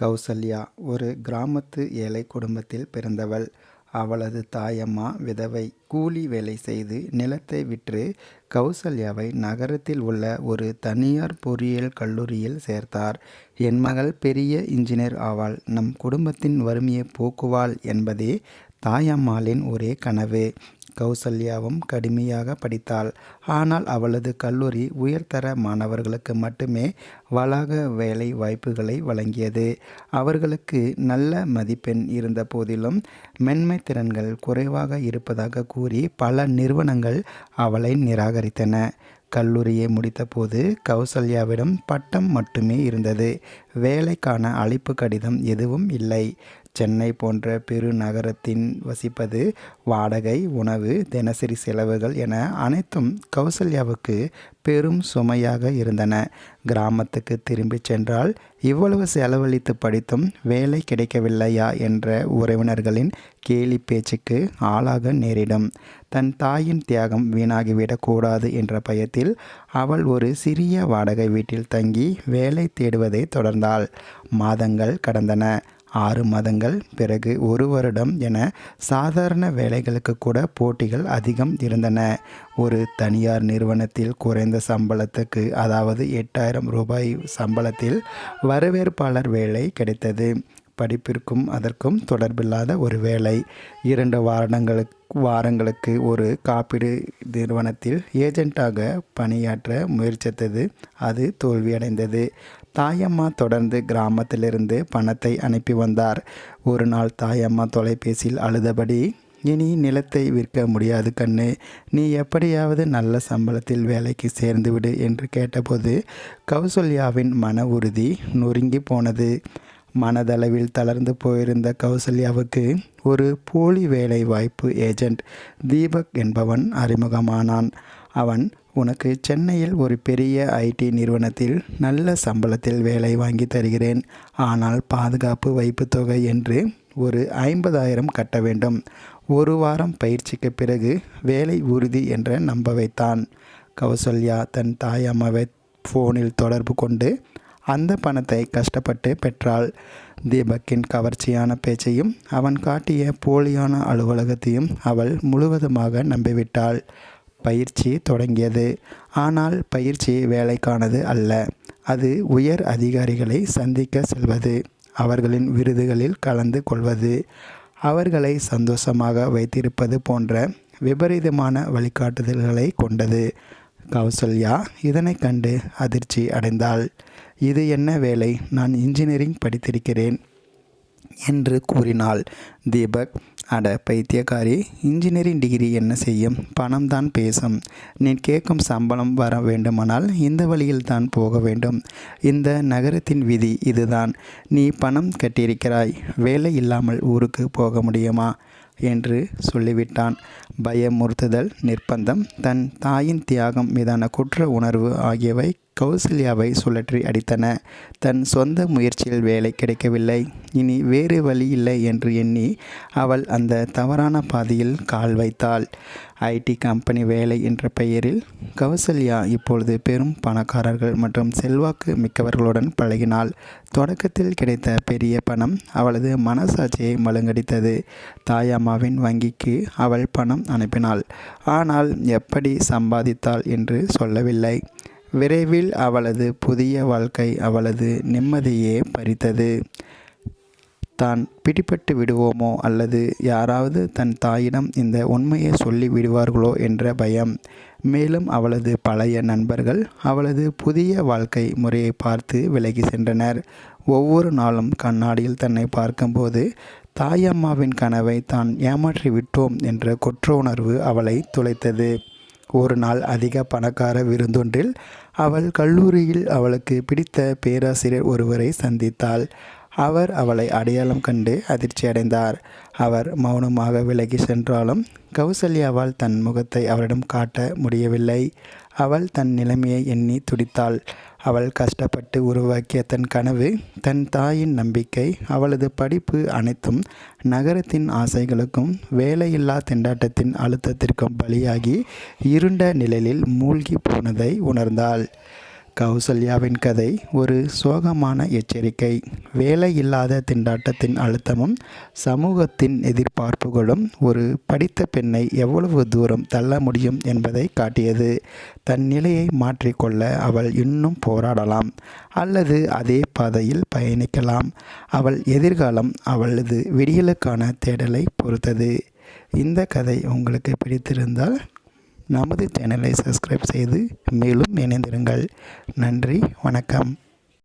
கௌசல்யா ஒரு கிராமத்து ஏழை குடும்பத்தில் பிறந்தவள். அவளது தாயம்மா விதவை. கூலி வேலை செய்து நிலத்தை விற்று கௌசல்யாவை நகரத்தில் உள்ள ஒரு தனியார் பொறியியல் கல்லூரியில் சேர்த்தார். என் மகள் பெரிய இன்ஜினியர் ஆவாள். நம் குடும்பத்தின் வறுமையை போக்குவாள் என்பதே தாயம்மாளின் ஒரே கனவு. கௌசல்யாவும் கடுமையாக படித்தாள். ஆனால் அவளது கல்லூரி உயர்தர மாணவர்களுக்கு மட்டுமே வளாக வேலை வாய்ப்புகளை வழங்கியது. அவர்களுக்கு நல்ல மதிப்பெண் இருந்த போதிலும் மென்மை திறன்கள் குறைவாக இருப்பதாக கூறி பல நிறுவனங்கள் அவளை நிராகரித்தன. கல்லூரியை முடித்தபோது கௌசல்யாவிடம் பட்டம் மட்டுமே இருந்தது. வேலைக்கான அழைப்பு கடிதம் எதுவும் இல்லை. சென்னை போன்ற பெருநகரத்தின் வசிப்பது வாடகை உணவு தினசரி செலவுகள் என அனைத்தும் கௌசல்யாவுக்கு பெரும் சுமையாக இருந்தன. கிராமத்துக்கு திரும்பிச் சென்றால் இவ்வளவு செலவழித்து படித்தும் வேலை கிடைக்கவில்லையா என்ற உறவினர்களின் கேலி பேச்சுக்கு ஆளாக நேரிடும். தன் தாயின் தியாகம் வீணாகிவிடக்கூடாது என்ற பயத்தில் அவள் ஒரு சிறிய வாடகை வீட்டில் தங்கி வேலை தேடுவதை தொடர்ந்தாள். மாதங்கள் கடந்தன. ஆறு மாதங்கள் பிறகு ஒரு வருடம் என சாதாரண வேலைகளுக்கு கூட போட்டிகள் அதிகம் இருந்தன. ஒரு தனியார் நிறுவனத்தில் குறைந்த சம்பளத்துக்கு அதாவது எட்டாயிரம் ரூபாய் சம்பளத்தில் வரவேற்பாளர் வேலை கிடைத்தது. படிப்பிற்கும் அதற்கும் தொடர்பில்லாத ஒரு வேலை. இரண்டு வாரங்களுக்கு வாரங்களுக்கு ஒரு காப்பீடு நிறுவனத்தில் ஏஜென்டாக பணியாற்ற முயற்சித்தது. அது தோல்வியடைந்தது. தாயம்மா தொடர்ந்து கிராமத்திலிருந்து பணத்தை அனுப்பி வந்தார். ஒரு நாள் தாயம்மா தொலைபேசியில் அழுதபடி இனி நிலத்தை விற்க முடியாது கண்ணு. நீ எப்படியாவது நல்ல சம்பளத்தில் வேலைக்கு சேர்ந்துவிடு என்று கேட்டபோது கௌசல்யாவின் மன உறுதி நொறுங்கி போனது. மனதளவில் தளர்ந்து போயிருந்த கௌசல்யாவுக்கு ஒரு போலி வேலை வாய்ப்பு ஏஜென்ட் தீபக் என்பவன் அறிமுகமானான். அவன் உனக்கு சென்னையில் ஒரு பெரிய ஐடி நிறுவனத்தில் நல்ல சம்பளத்தில் வேலை வாங்கி தருகிறேன். ஆனால் பாதுகாப்பு வைப்புத் தொகை என்று ஒரு ஐம்பதாயிரம் கட்ட வேண்டும். ஒரு வாரம் பயிற்சிக்கு பிறகு வேலை உறுதி என்று நம்ப வைத்தான். கௌசல்யா தன் தாயம்மாவை ஃபோனில் தொடர்பு கொண்டு அந்த பணத்தை கஷ்டப்பட்டு பெற்றாள். தீபக்கின் கவர்ச்சியான பேச்சையும் அவன் காட்டிய போலியான அலுவலகத்தையும் அவள் முழுவதுமாக நம்பிவிட்டாள். பயிற்சி தொடங்கியது. ஆனால் பயிற்சி வேலைக்கானது அல்ல. அது உயர் அதிகாரிகளை சந்திக்க செல்வது. அவர்களின் விருதுகளில் கலந்து கொள்வது. அவர்களை சந்தோஷமாக வைத்திருப்பது போன்ற விபரீதமான வழிகாட்டுதல்களை கொண்டது. கௌசல்யா இதனைக் கண்டு அதிர்ச்சி அடைந்தாள். இது என்ன வேலை? நான் இன்ஜினியரிங் படித்திருக்கிறேன் என்று கூறினாள். தீபக் அட பைத்தியக்காரி இன்ஜினியரிங் டிகிரி என்ன செய்யும்? பணம் தான் பேசும். நீ கேட்கும் சம்பளம் வர வேண்டுமானால் இந்த வழியில் தான் போக வேண்டும். இந்த நகரத்தின் விதி இதுதான். நீ பணம் கட்டியிருக்கிறாய். வேலை இல்லாமல் ஊருக்கு போக முடியுமா? என்று சொல்லிவிட்டான். பயமுறுத்துதல் நிர்பந்தம் தன் தாயின் தியாகம் மீதான குற்ற உணர்வு ஆகியவை கௌசல்யாவை சுழற்றி அடித்தன. தன் சொந்த முயற்சியில் வேலை கிடைக்கவில்லை. இனி வேறு வழியில்லை என்று எண்ணி அவள் அந்த தவறான பாதையில் கால் வைத்தாள். ஐடி கம்பெனி வேலை என்ற பெயரில் கௌசல்யா இப்பொழுது பெரும் பணக்காரர்கள் மற்றும் செல்வாக்கு மிக்கவர்களுடன் பழகினாள். தொடக்கத்தில் கிடைத்த பெரிய பணம் அவளது மனசாட்சியை மழுங்கடித்தது. தாயாமாவின் வங்கிக்கு அவள் பணம் அனுப்பினாள். ஆனால் எப்படி சம்பாதித்தாள் என்று சொல்லவில்லை. விரைவில் அவளது புதிய வாழ்க்கை அவளது நிம்மதியே பறித்தது. தான் பிடிபட்டு விடுவோமோ அல்லது யாராவது தன் தாயிடம் இந்த உண்மையை சொல்லி விடுவார்களோ என்ற பயம். மேலும் அவளது பழைய நண்பர்கள் அவளது புதிய வாழ்க்கை முறையை பார்த்து விலகி சென்றனர். ஒவ்வொரு நாளும் கண்ணாடியில் தன்னை பார்க்கும்போது தாயம்மாவின் கனவை தான் ஏமாற்றி விட்டோம் என்ற குற்ற உணர்வு அவளை துளைத்தது. ஒரு நாள் அதிக பணக்கார விருந்தொன்றில் அவள் கல்லூரியில் அவளுக்கு பிடித்த பேராசிரியர் ஒருவரை சந்தித்தாள். அவர் அவளை அடையாளம் கண்டு அதிர்ச்சியடைந்தார். அவர் மௌனமாக விலகி சென்றாலும் கௌசல்யாவால் தன் முகத்தை அவரிடம் காட்ட முடியவில்லை. அவள் தன் நிலைமையை எண்ணி துடித்தாள். அவள் கஷ்டப்பட்டு உருவாக்கிய தன் கனவு தன் தாயின் நம்பிக்கை அவளது படிப்பு அனைத்தும் நகரத்தின் ஆசைகளுக்கும் வேலையில்லா திண்டாட்டத்தின் அழுத்தத்திற்கும் பலியாகி இருண்ட நிழலில் மூழ்கிப் போனதை உணர்ந்தாள். கௌசல்யாவின் கதை ஒரு சோகமான எச்சரிக்கை. வேலையில்லாத திண்டாட்டத்தின் அழுத்தமும் சமூகத்தின் எதிர்பார்ப்புகளும் ஒரு படித்த பெண்ணை எவ்வளவு தூரம் தள்ள முடியும் என்பதை காட்டியது. தன் நிலையை மாற்றிக்கொள்ள அவள் இன்னும் போராடலாம் அல்லது அதே பாதையில் பயணிக்கலாம். அவள் எதிர்காலம் அவளது விடியலுக்கான தேடலை பொறுத்தது. இந்த கதை உங்களுக்கு பிடித்திருந்தால் நமது சேனலை சப்ஸ்கிரைப் செய்து மேலும் இணைந்திருங்கள். நன்றி வணக்கம்.